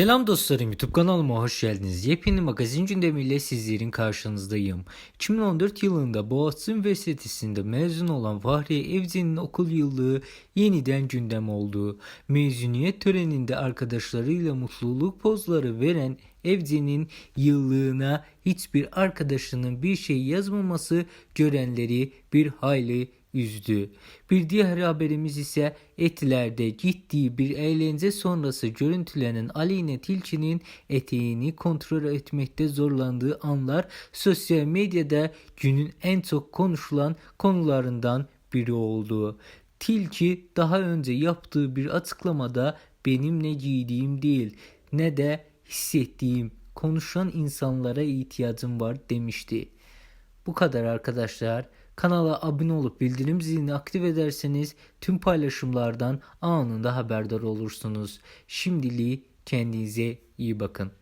Selam dostlarım YouTube kanalıma hoş geldiniz. Yepyeni magazin gündemiyle sizlerin karşınızdayım. 2014 yılında Boğaziçi Üniversitesi'nde mezun olan Fahriye Evcen'in okul yıllığı yeniden gündem oldu. Mezuniyet töreninde arkadaşlarıyla mutluluk pozları veren Evcen'in yıllığına hiçbir arkadaşının bir şey yazmaması görenleri bir hayli üzdü. Bir diğer haberimiz ise Etiler'de gittiği bir eğlence sonrası görüntülenen Aleyna Tilki'nin eteğini kontrol etmekte zorlandığı anlar sosyal medyada günün en çok konuşulan konularından biri oldu. Tilki daha önce yaptığı bir açıklamada benim ne giydiğim değil ne de hissettiğim konuşan insanlara ihtiyacım var demişti. Bu kadar arkadaşlar. Kanala abone olup bildirim zilini aktif ederseniz tüm paylaşımlardan anında haberdar olursunuz. Şimdiliği kendinize iyi bakın.